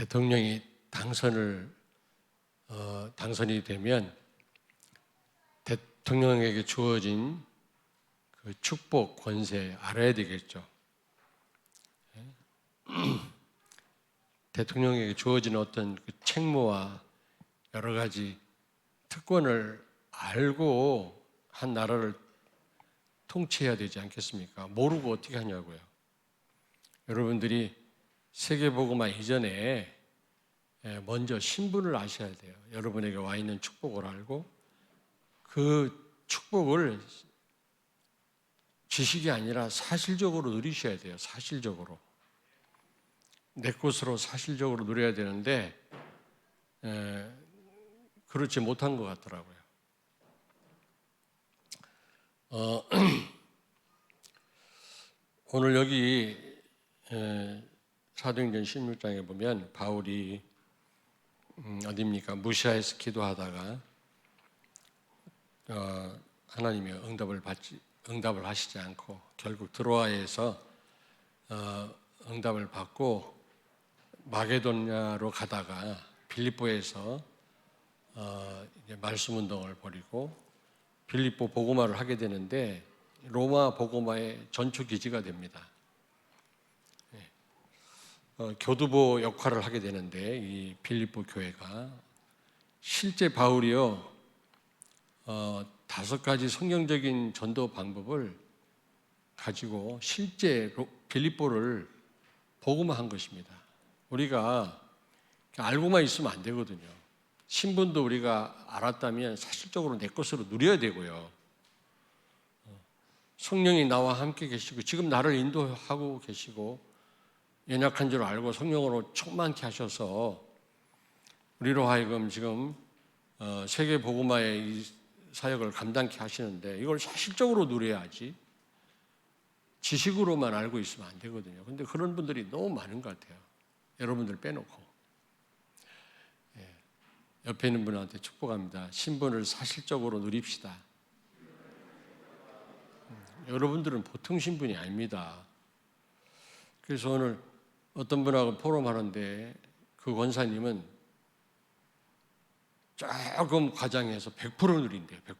대통령이 당선을 어, 당선이 되면 대통령에게 주어진 그 축복 권세 알아야 되겠죠. 예? 대통령에게 주어진 어떤 그 책무와 여러 가지 특권을 알고 한 나라를 통치해야 되지 않겠습니까? 모르고 어떻게 하냐고요. 여러분들이 세계복음화 이전에 예, 먼저 신분을 아셔야 돼요. 여러분에게 와 있는 축복을 알고 그 축복을 지식이 아니라 사실적으로 누리셔야 돼요. 사실적으로. 내 것으로 사실적으로 누려야 되는데 에, 그렇지 못한 것 같더라고요. 어, 오늘 여기 에, 사도행전 16장에 보면 바울이 음, 어디입니까 무시아에서 기도하다가 어, 하나님의 응답을 받지 응답을 하시지 않고 결국 드로아에서 어, 응답을 받고 마게도냐로 가다가 빌립보에서 어, 말씀 운동을 벌이고 빌립보 보고마를 하게 되는데 로마 보고마의 전초 기지가 됩니다. 예. 어, 교두보 역할을 하게 되는데 이 빌립보 교회가 실제 바울이요 어, 다섯 가지 성경적인 전도 방법을 가지고 실제 빌립보를 복음화한 것입니다. 우리가 알고만 있으면 안 되거든요. 신분도 우리가 알았다면 사실적으로 내 것으로 누려야 되고요. 성령이 나와 함께 계시고 지금 나를 인도하고 계시고 연약한 줄 알고 성령으로 충만케 하셔서 우리로 하여금 지금 어, 세계 복음화의 사역을 감당케 하시는데 이걸 사실적으로 누려야지 지식으로만 알고 있으면 안 되거든요. 근데 그런 분들이 너무 많은 것 같아요. 여러분들 빼놓고. 예. 옆에 있는 분한테 축복합니다. 신분을 사실적으로 누립시다. 음, 여러분들은 보통 신분이 아닙니다. 그래서 오늘 어떤 분하고 포럼하는데 그 권사님은 조금 과장해서 100% 누린대요, 100%.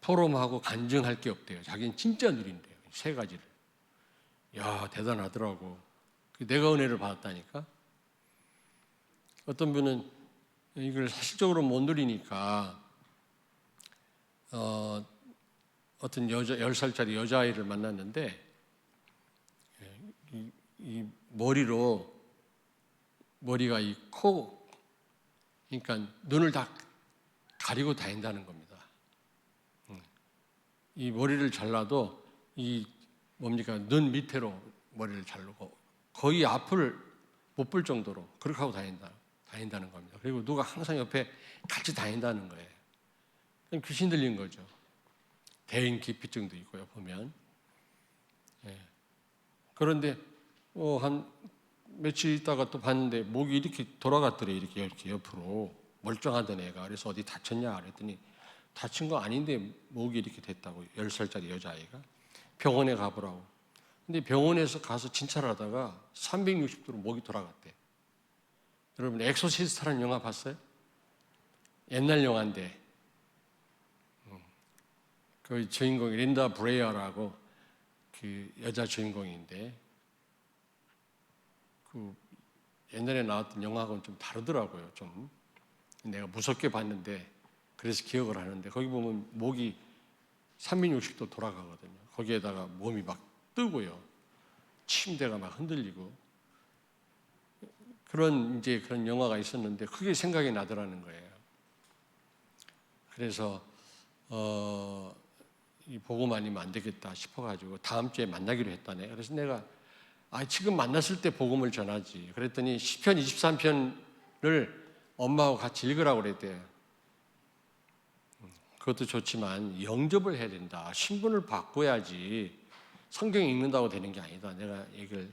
포럼하고 간증할 게 없대요. 자기는 진짜 누린대요. 세 가지를. 야, 대단하더라고. 내가 은혜를 받았다니까. 어떤 분은 이걸 사실적으로 못 누리니까 어, 어떤 여자 10살짜리 여자아이를 만났는데 이, 이 머리로 머리가 이 코 그러니까 눈을 다 가리고 다닌다는 겁니다. 음. 이 머리를 잘라도 이 뭡니까 눈 밑으로 머리를 자르고 거의 앞을 못 볼 정도로 그렇게 하고 다닌다, 다닌다는 겁니다. 그리고 누가 항상 옆에 같이 다닌다는 거예요. 귀신 들린 거죠. 대인 기피증도 있고요, 보면. 예. 그런데 어, 한 며칠 있다가 또 봤는데 목이 이렇게 돌아갔더래 이렇게 이렇게 옆으로. 멀쩡하던 애가. 그래서 어디 다쳤냐? 그랬더니 다친 거 아닌데 목이 이렇게 됐다고 10살짜리 여자아이가. 병원에 가보라고. 근데 병원에서 가서 진찰을 하다가 360도로 목이 돌아갔대. 여러분 엑소시스트라는 영화 봤어요? 옛날 영화인데. 음. 그 주인공이 린다 브레이어라고 그 여자 주인공인데 그 옛날에 나왔던 영화하고는 좀 다르더라고요. 좀 내가 무섭게 봤는데 그래서 기억을 하는데 거기 보면 목이 360도 돌아가거든요. 거기에다가 몸이 막 뜨고요. 침대가 막 흔들리고 그런 이제 그런 영화가 있었는데 그게 생각이 나더라는 거예요. 그래서 어, 이 보고 만 이면 안 되겠다 싶어가지고 다음 주에 만나기로 했다네. 그래서 내가 아, 지금 만났을 때 복음을 전하지. 그랬더니 시편 23편을 엄마하고 같이 읽으라고 그랬대요. 음, 그것도 좋지만 영접을 해야 된다. 신분을 바꿔야지 성경 읽는다고 되는 게 아니다. 내가 얘기를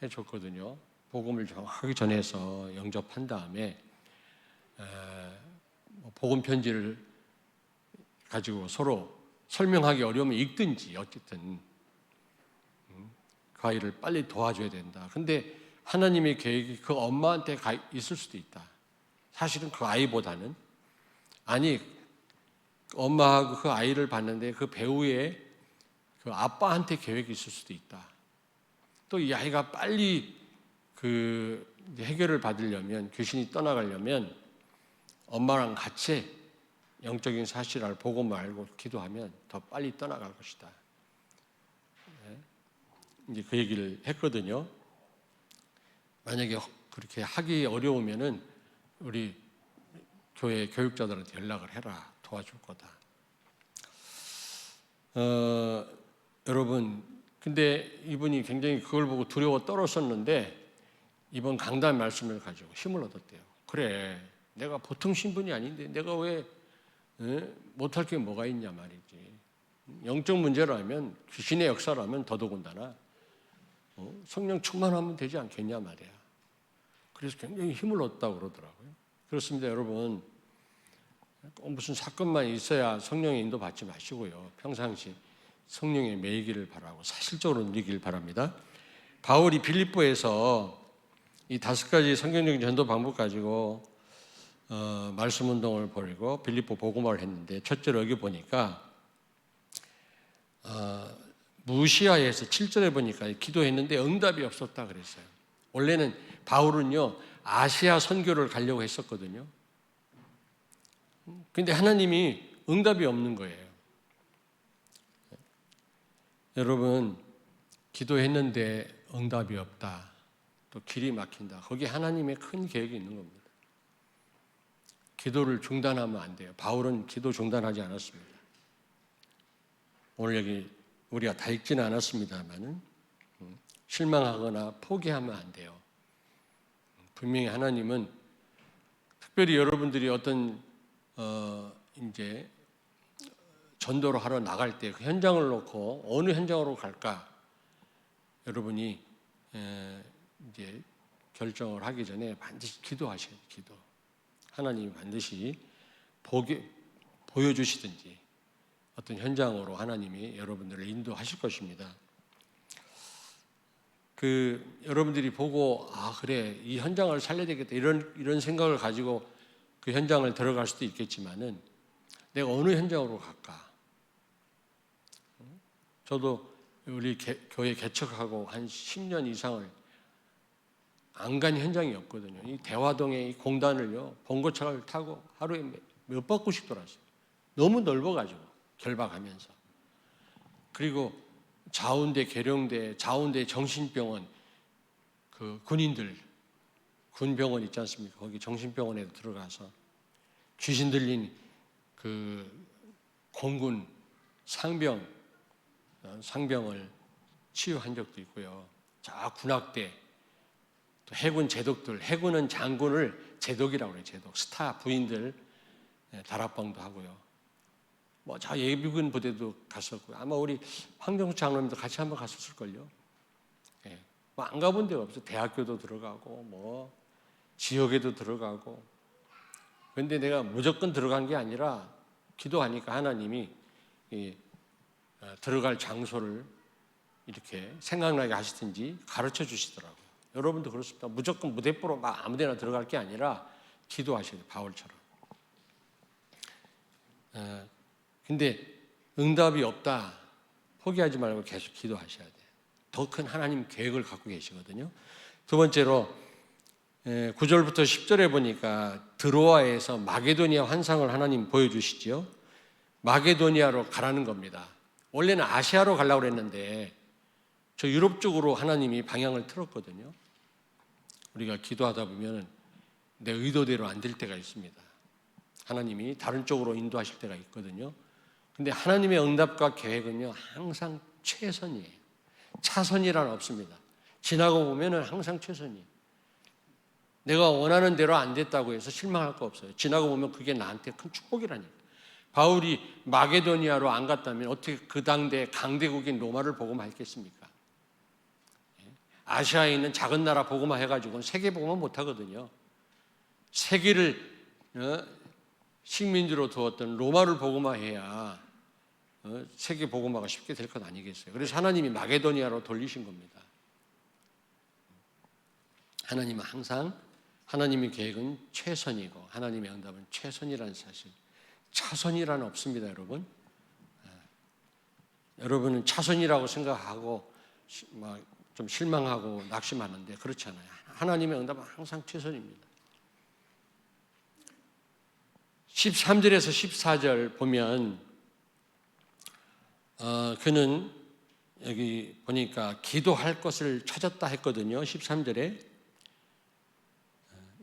해줬거든요. 복음을 정확하게 전해서 영접한 다음에 뭐 복음 편지를 가지고 서로 설명하기 어려우면 읽든지 어쨌든 그 아이를 빨리 도와줘야 된다. 근데 하나님의 계획이 그 엄마한테 가 있을 수도 있다. 사실은 그 아이보다는 아니 엄마하고 그 아이를 봤는데 그 배우의 그 아빠한테 계획이 있을 수도 있다. 또 이 아이가 빨리 그 해결을 받으려면 귀신이 떠나가려면 엄마랑 같이 영적인 사실을 보고 말고 기도하면 더 빨리 떠나갈 것이다. 네. 이제 그 얘기를 했거든요. 만약에 그렇게 하기 어려우면은 우리 교회 교육자들한테 연락을 해라 도와줄 거다. 어, 여러분, 근데 이분이 굉장히 그걸 보고 두려워 떨었었는데 이번 강단 말씀을 가지고 힘을 얻었대요. 그래, 내가 보통 신분이 아닌데 내가 왜 에? 못할 게 뭐가 있냐 말이지. 영적 문제라면 귀신의 역사라면 더더군다나 어? 성령 충만하면 되지 않겠냐 말이야. 그래서 굉장히 힘을 얻었다고 그러더라고요. 그렇습니다, 여러분. 꼭 무슨 사건만 있어야 성령의 인도 받지 마시고요. 평상시 성령의 매이기를 바라고 사실적으로 누리기를 바랍니다. 바울이 빌립보에서 이 다섯 가지 성경적인 전도 방법 가지고 어, 말씀 운동을 벌이고 빌립보 복음화를 했는데 첫째로 여기 보니까 어, 무시아에서 7절에 보니까 기도했는데 응답이 없었다 그랬어요. 원래는 바울은요 아시아 선교를 가려고 했었거든요. 근데 하나님이 응답이 없는 거예요. 여러분 기도했는데 응답이 없다. 또 길이 막힌다. 거기 하나님의 큰 계획이 있는 겁니다. 기도를 중단하면 안 돼요. 바울은 기도 중단하지 않았습니다. 오늘 여기 우리가 다 읽지는 않았습니다만은 음, 실망하거나 포기하면 안 돼요. 분명히 하나님은 특별히 여러분들이 어떤 어 이제 전도를 하러 나갈 때 그 현장을 놓고 어느 현장으로 갈까 여러분이 에, 이제 결정을 하기 전에 반드시 기도하셔야 돼요. 기도. 하나님이 반드시 보기, 보여주시든지 어떤 현장으로 하나님이 여러분들을 인도하실 것입니다. 그 여러분들이 보고 아 그래 이 현장을 살려야 되겠다 이런 이런 생각을 가지고 그 현장을 들어갈 수도 있겠지만은 내가 어느 현장으로 갈까? 저도 우리 개, 교회 개척하고 한 10년 이상을 안 간 현장이 없거든요. 이 대화동에 이 공단을요 봉고차를 타고 하루에 몇, 몇 바퀴씩 돌았어요. 너무 넓어가지고 결박하면서 그리고 자운대 계룡대 자운대 정신병원 그 군인들 군병원 있지 않습니까? 거기 정신병원에도 들어가서 귀신 들린 그 공군 상병 어, 상병을 치유한 적도 있고요. 자 군악대 또 해군 제독들 해군은 장군을 제독이라고 그래요. 제독 스타 부인들 예, 다락방도 하고요. 뭐저 예비군 부대도 갔었고요. 아마 우리 황정수 장로님도 같이 한번 갔었을걸요. 예. 뭐안 가본 데가 없어. 대학교도 들어가고 뭐 지역에도 들어가고. 그런데 내가 무조건 들어간 게 아니라 기도하니까 하나님이 이, 어, 들어갈 장소를 이렇게 생각나게 하시든지 가르쳐 주시더라고요. 여러분도 그렇습니다. 무조건 무대포로 막 아무데나 들어갈 게 아니라 기도하셔야 돼요. 바울처럼. 어, 근데 응답이 없다. 포기하지 말고 계속 기도하셔야 돼요. 더 큰 하나님 계획을 갖고 계시거든요. 두 번째로 9절부터 10절에 보니까 드로아에서 마게도니아 환상을 하나님 보여주시지요. 마게도니아로 가라는 겁니다. 원래는 아시아로 가려고 그랬는데 저 유럽 쪽으로 하나님이 방향을 틀었거든요. 우리가 기도하다 보면 내 의도대로 안 될 때가 있습니다. 하나님이 다른 쪽으로 인도하실 때가 있거든요. 근데 하나님의 응답과 계획은요, 항상 최선이에요. 차선이란 없습니다. 지나고 보면은 항상 최선이에요. 내가 원하는 대로 안 됐다고 해서 실망할 거 없어요. 지나고 보면 그게 나한테 큰 축복이라니까. 바울이 마게도니아로 안 갔다면 어떻게 그 당대 강대국인 로마를 보고만 했겠습니까? 아시아에 있는 작은 나라 보고만 해가지고는 세계 보고만 못하거든요. 세계를 어, 식민지로 두었던 로마를 보고만 해야 어, 세계 보고마가 쉽게 될 것 아니겠어요. 그래서 하나님이 마게도니아로 돌리신 겁니다. 하나님은 항상 하나님의 계획은 최선이고 하나님의 응답은 최선이라는 사실. 차선이라는 없습니다, 여러분. 예. 여러분은 차선이라고 생각하고 막 좀 실망하고 낙심하는데 그렇지 않아요. 하나님의 응답은 항상 최선입니다. 13절에서 14절 보면 어, 그는 여기 보니까 기도할 것을 찾았다 했거든요. 13절에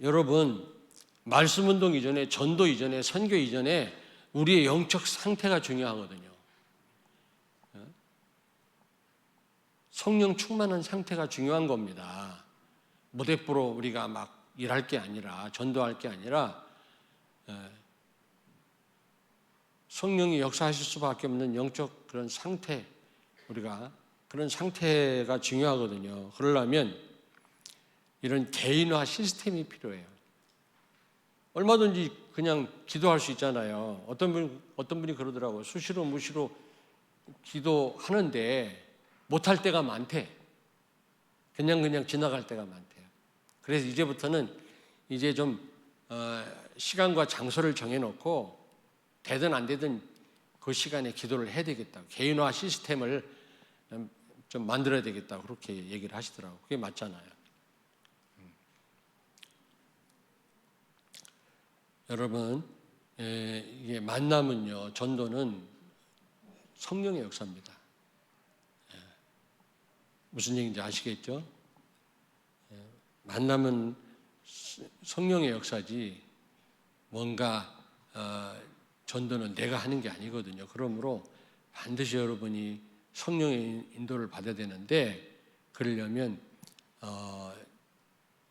여러분 말씀 운동 이전에 전도 이전에 선교 이전에 우리의 영적 상태가 중요하거든요. 성령 충만한 상태가 중요한 겁니다. 무대포로 우리가 막 일할 게 아니라 전도할 게 아니라 성령이 역사하실 수밖에 없는 영적 그런 상태 우리가 그런 상태가 중요하거든요. 그러려면 이런 개인화 시스템이 필요해요. 얼마든지 그냥 기도할 수 있잖아요. 어떤 분 어떤 분이 그러더라고요. 수시로 무시로 기도하는데 못할 때가 많대. 그냥 그냥 지나갈 때가 많대요. 그래서 이제부터는 이제 좀 어, 시간과 장소를 정해놓고 되든 안 되든 그 시간에 기도를 해야 되겠다. 개인화 시스템을 좀 만들어야 되겠다. 그렇게 얘기를 하시더라고요. 그게 맞잖아요. 음. 여러분, 에, 이게 만남은요, 전도는 성령의 역사입니다. 에, 무슨 얘기인지 아시겠죠? 에, 만남은 성령의 역사지 뭔가 어, 전도는 내가 하는 게 아니거든요. 그러므로 반드시 여러분이 성령의 인도를 받아야 되는데 그러려면 어,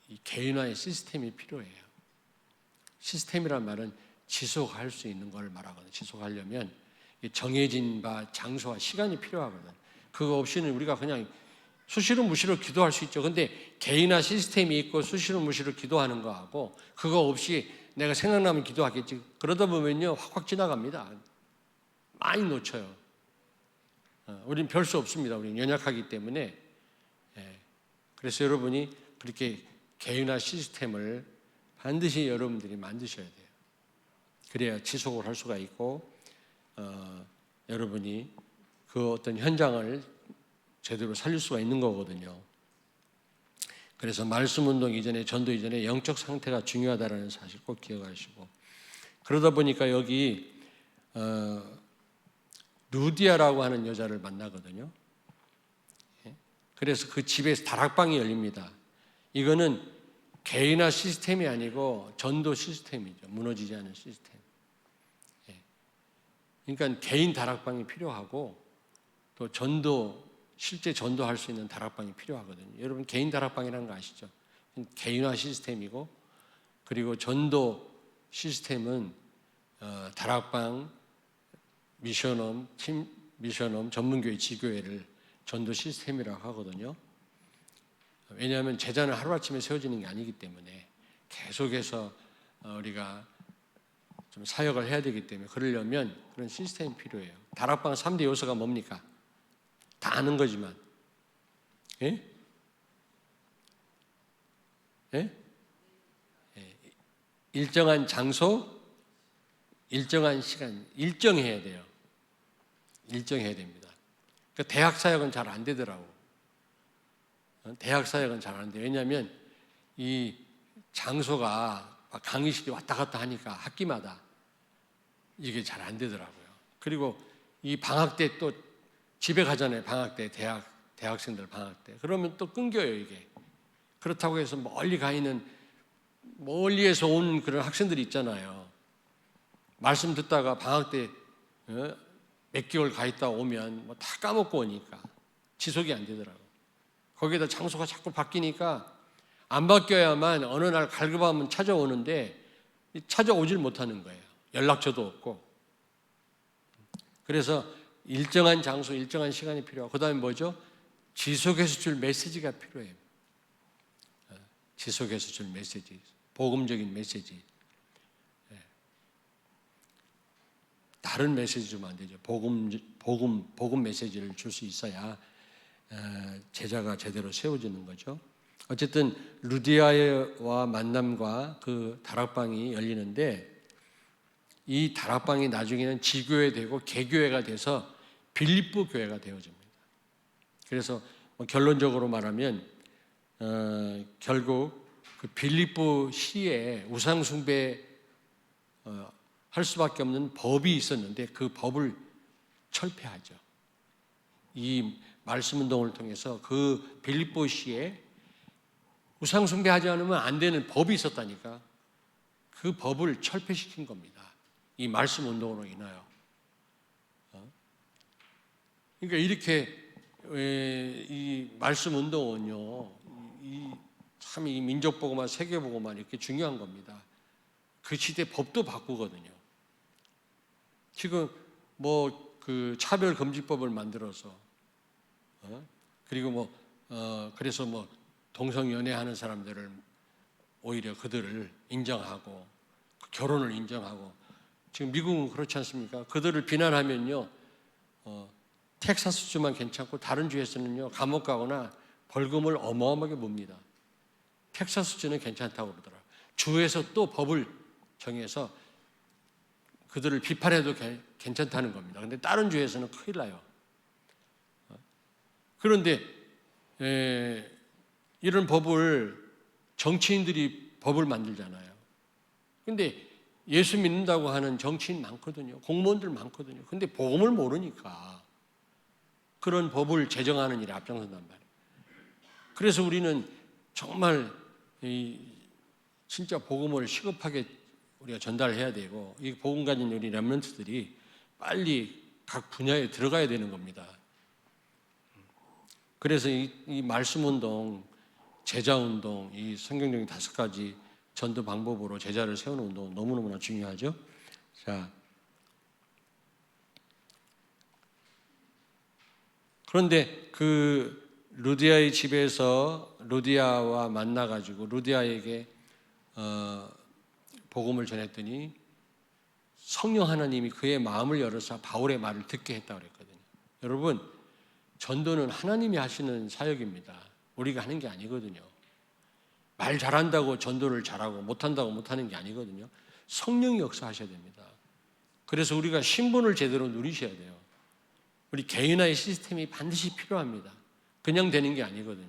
이 개인화의 시스템이 필요해요. 시스템이란 말은 지속할 수 있는 걸 말하거든요. 지속하려면 정해진 바 장소와 시간이 필요하거든. 그거 없이는 우리가 그냥 수시로 무시로 기도할 수 있죠. 근데 개인화 시스템이 있고 수시로 무시로 기도하는 거하고 그거 없이 내가 생각나면 기도하겠지. 그러다 보면요, 확확 지나갑니다. 많이 놓쳐요. 어, 우리는 별수 없습니다. 우리는 연약하기 때문에. 예. 그래서 여러분이 그렇게 개인화 시스템을 반드시 여러분들이 만드셔야 돼요. 그래야 지속을 할 수가 있고, 어, 여러분이 그 어떤 현장을 제대로 살릴 수가 있는 거거든요. 그래서 말씀 운동 이전에 전도 이전에 영적 상태가 중요하다라는 사실 꼭 기억하시고 그러다 보니까 여기 어, 루디아라고 하는 여자를 만나거든요. 예? 그래서 그 집에서 다락방이 열립니다. 이거는 개인화 시스템이 아니고 전도 시스템이죠. 무너지지 않은 시스템. 예. 그러니까 개인 다락방이 필요하고 또 전도 실제 전도할 수 있는 다락방이 필요하거든요. 여러분 개인 다락방이라는 거 아시죠? 개인화 시스템이고 그리고 전도 시스템은 어, 다락방, 미션홈, 팀 미션홈, 전문교회, 지교회를 전도 시스템이라고 하거든요. 왜냐하면 제자는 하루아침에 세워지는 게 아니기 때문에 계속해서 어, 우리가 좀 사역을 해야 되기 때문에 그러려면 그런 시스템이 필요해요. 다락방 3대 요소가 뭡니까? 다 아는 거지만. 예? 예? 예. 일정한 장소, 일정한 시간, 일정해야 돼요. 일정해야 됩니다. 그 대학 사역은 잘 안 되더라고. 어? 대학 사역은 잘 안 돼. 왜냐하면 이 장소가 강의실이 왔다 갔다 하니까 학기마다 이게 잘 안 되더라고요. 그리고 이 방학 때 또 집에 가잖아요. 방학 때 대학 대학생들 방학 때. 그러면 또 끊겨요 이게. 그렇다고 해서 멀리 가 있는 멀리에서 온 그런 학생들이 있잖아요. 말씀 듣다가 방학 때몇 어? 개월 가 있다 오면 뭐 다 까먹고 오니까 지속이 안 되더라고. 거기에다 장소가 자꾸 바뀌니까 안 바뀌어야만 어느 날 갈급하면 찾아오는데 찾아오질 못하는 거예요. 연락처도 없고. 그래서 일정한 장소, 일정한 시간이 필요하고 그다음에 뭐죠? 지속해서 줄 메시지가 필요해요. 어, 지속해서 줄 메시지, 복음적인 메시지. 예. 다른 메시지 주면 안 되죠. 복음, 복음, 복음 메시지를 줄 수 있어야 어, 제자가 제대로 세워지는 거죠. 어쨌든 루디아와 만남과 그 다락방이 열리는데 이 다락방이 나중에는 지교회 되고 개교회가 돼서 빌립보 교회가 되어집니다. 그래서 뭐 결론적으로 말하면 어, 결국 그 빌립보 시에 우상 숭배 어, 할 수밖에 없는 법이 있었는데 그 법을 철폐하죠. 이 말씀 운동을 통해서 그 빌립보 시에 우상 숭배하지 않으면 안 되는 법이 있었다니까. 그 법을 철폐시킨 겁니다. 이 말씀 운동으로 인하여. 어? 그러니까 이렇게 에, 이 말씀 운동은요, 참 이 민족 보고만 세계 보고만 이렇게 중요한 겁니다. 그 시대 법도 바꾸거든요. 지금 뭐 그 차별 금지법을 만들어서 어? 그리고 뭐 어, 그래서 뭐 동성 연애하는 사람들을 오히려 그들을 인정하고 그 결혼을 인정하고 지금 미국은 그렇지 않습니까? 그들을 비난하면요 어, 텍사스 주만 괜찮고 다른 주에서는요 감옥 가거나 벌금을 어마어마하게 봅니다. 텍사스 주는 괜찮다고 그러더라. 주에서 또 법을 정해서 그들을 비판해도 괜찮다는 겁니다. 근데 다른 주에서는 큰일 나요. 그런데 에, 이런 법을 정치인들이 법을 만들잖아요. 근데 예수 믿는다고 하는 정치인 많거든요. 공무원들 많거든요. 근데 복음을 모르니까 그런 법을 제정하는 일에 앞장선단 말이에요. 그래서 우리는 정말 이 진짜 복음을 시급하게 우리가 전달해야 되고 이 복음 가진 우리 렘런트들이 빨리 각 분야에 들어가야 되는 겁니다. 그래서 이, 이 말씀 운동, 제자 운동, 이 성경적인 다섯 가지 전도 방법으로 제자를 세우는 운동 너무너무나 중요하죠. 자. 그런데 그 루디아의 집에서 루디아와 만나가지고 루디아에게 어, 복음을 전했더니 성령 하나님이 그의 마음을 열어서 바울의 말을 듣게 했다고 그랬거든요. 여러분, 전도는 하나님이 하시는 사역입니다. 우리가 하는 게 아니거든요. 말 잘한다고 전도를 잘하고 못한다고 못하는 게 아니거든요. 성령이 역사하셔야 됩니다. 그래서 우리가 신분을 제대로 누리셔야 돼요. 우리 개인화의 시스템이 반드시 필요합니다. 그냥 되는 게 아니거든요.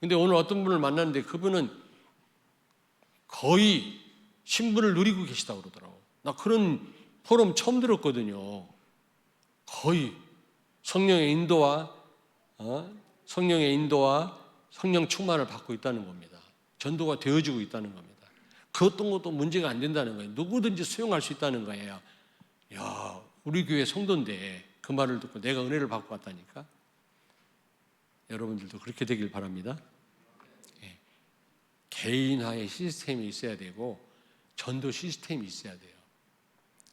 근데 오늘 어떤 분을 만났는데 그분은 거의 신분을 누리고 계시다고 그러더라고. 나 그런 포럼 처음 들었거든요. 거의 성령의 인도와 어? 성령의 인도와 성령 충만을 받고 있다는 겁니다. 전도가 되어지고 있다는 겁니다. 그 어떤 것도 문제가 안 된다는 거예요. 누구든지 수용할 수 있다는 거예요. 야, 우리 교회 성도인데 그 말을 듣고 내가 은혜를 받고 왔다니까. 여러분들도 그렇게 되길 바랍니다. 예. 개인화의 시스템이 있어야 되고 전도 시스템이 있어야 돼요.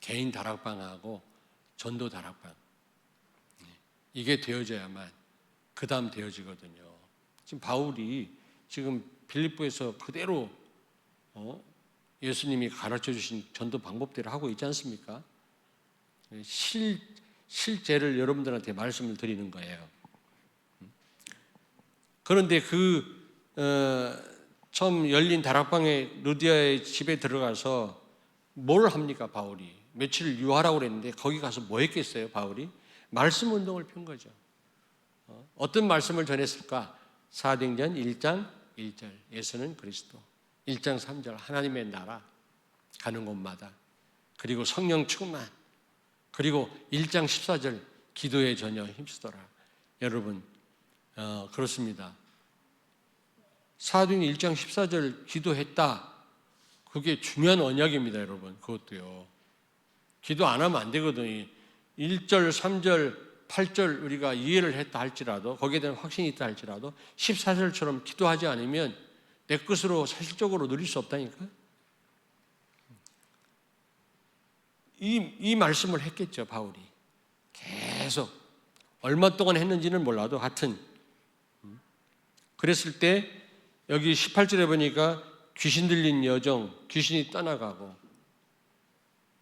개인 다락방하고 전도 다락방. 예. 이게 되어져야만 그 다음 되어지거든요. 지금 바울이 지금 빌립보에서 그대로 어? 예수님이 가르쳐 주신 전도 방법대로 하고 있지 않습니까? 예, 실, 실제를 여러분들한테 말씀을 드리는 거예요. 그런데 그 어, 처음 열린 다락방에 루디아의 집에 들어가서 뭘 합니까 바울이? 며칠 유하라고 그랬는데 거기 가서 뭐 했겠어요 바울이? 말씀 운동을 편 거죠. 어, 어떤 말씀을 전했을까? 사도행전 1장 1절. 예수는 그리스도. 1장 3절. 하나님의 나라 가는 곳마다. 그리고 성령 충만 그리고 1장 14절 기도에 전혀 힘쓰더라. 여러분 어, 그렇습니다. 사도행 1장 14절 기도했다. 그게 중요한 언약입니다, 여러분. 그것도요. 기도 안 하면 안 되거든요. 1절, 3절, 8절 우리가 이해를 했다 할지라도 거기에 대한 확신이 있다 할지라도 14절처럼 기도하지 않으면 내 것으로 사실적으로 누릴 수 없다니까. 이, 이 말씀을 했겠죠, 바울이. 계속. 얼마 동안 했는지는 몰라도 하여튼 그랬을 때 여기 18절에 보니까 귀신 들린 여정, 귀신이 떠나가고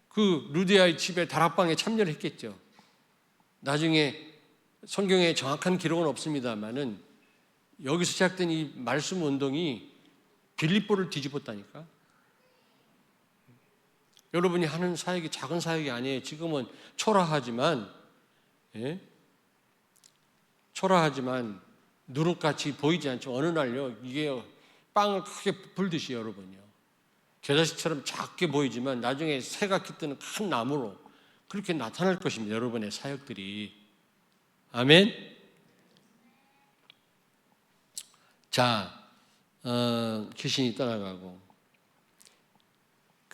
그 루디아의 집에 다락방에 참여를 했겠죠. 나중에 성경에 정확한 기록은 없습니다만은 여기서 시작된 이 말씀 운동이 빌립보를 뒤집었다니까. 여러분이 하는 사역이 작은 사역이 아니에요. 지금은 초라하지만, 예? 초라하지만 누룩같이 보이지 않죠. 어느 날요, 이게 빵을 크게 불듯이 여러분요. 겨자씨처럼 작게 보이지만 나중에 새가 깃드는 큰 나무로 그렇게 나타날 것입니다. 여러분의 사역들이. 아멘. 자, 어, 귀신이 떠나가고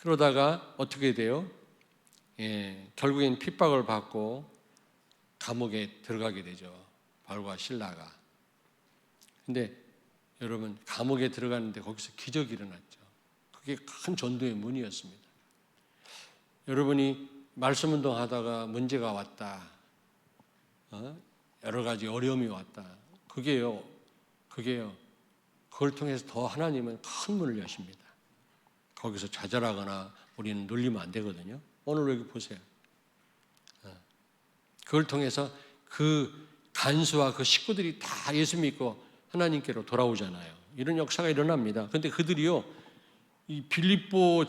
그러다가 어떻게 돼요? 예, 결국엔 핍박을 받고 감옥에 들어가게 되죠. 바울과 신라가. 근데 여러분 감옥에 들어가는데 거기서 기적이 일어났죠. 그게 큰 전도의 문이었습니다. 여러분이 말씀 운동하다가 문제가 왔다. 어? 여러 가지 어려움이 왔다. 그게요, 그게요. 그걸 통해서 더 하나님은 큰 문을 여십니다. 거기서 좌절하거나 우리는 눌리면 안 되거든요. 오늘 여기 보세요. 어. 그걸 통해서 그 간수와 그 식구들이 다 예수 믿고 하나님께로 돌아오잖아요. 이런 역사가 일어납니다. 근데 그들이요, 이 빌립보,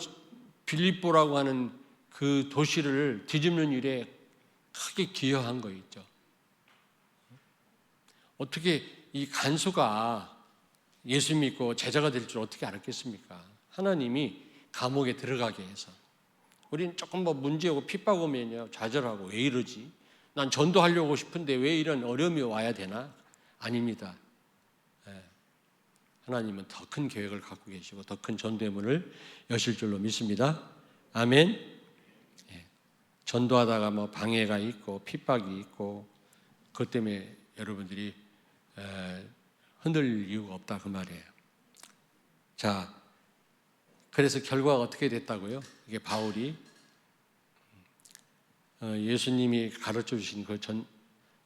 빌립보라고 하는 그 도시를 뒤집는 일에 크게 기여한 거 있죠. 어떻게 이 간수가 예수 믿고 제자가 될 줄 어떻게 알았겠습니까? 하나님이 감옥에 들어가게 해서. 우리는 조금 뭐 문제 오고 핍박 오면요, 좌절하고 왜 이러지? 난 전도하려고 싶은데 왜 이런 어려움이 와야 되나? 아닙니다. 예. 하나님은 더 큰 계획을 갖고 계시고 더 큰 전도의 문을 여실 줄로 믿습니다. 아멘. 예. 전도하다가 뭐 방해가 있고 핍박이 있고 그것 때문에 여러분들이 에, 흔들릴 이유가 없다 그 말이에요. 자, 그래서 결과가 어떻게 됐다고요? 이게 바울이 어, 예수님이 가르쳐 주신 그 전,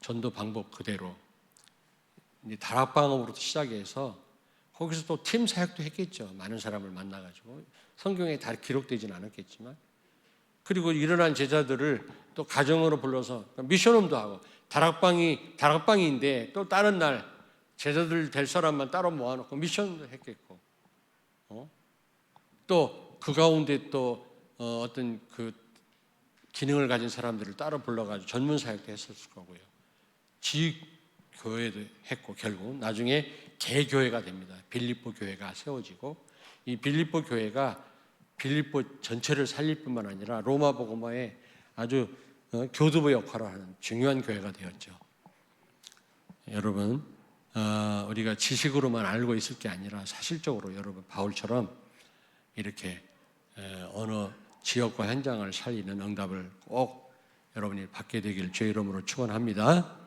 전도 방법 그대로 다락방으로부터 시작해서 거기서 또 팀 사역도 했겠죠. 많은 사람을 만나가지고 성경에 다 기록되지는 않았겠지만 그리고 일어난 제자들을 또 가정으로 불러서 미션홈도 하고 다락방이 다락방인데 또 다른 날 제자들 될 사람만 따로 모아놓고 미션도 했겠고 어? 또 그 가운데 또 어, 어떤 그 기능을 가진 사람들을 따로 불러가지고 전문 사역도 했었을 거고요. 지역 교회도 했고 결국 나중에 개교회가 됩니다. 빌립보 교회가 세워지고 이 빌립보 교회가 빌립보 전체를 살릴 뿐만 아니라 로마 복음화에 아주 어, 교두보 역할을 하는 중요한 교회가 되었죠. 여러분 어, 우리가 지식으로만 알고 있을 게 아니라 사실적으로 여러분 바울처럼 이렇게 에, 어느 지역과 현장을 살리는 응답을 꼭 여러분이 받게 되길 주의 이름으로 축원합니다.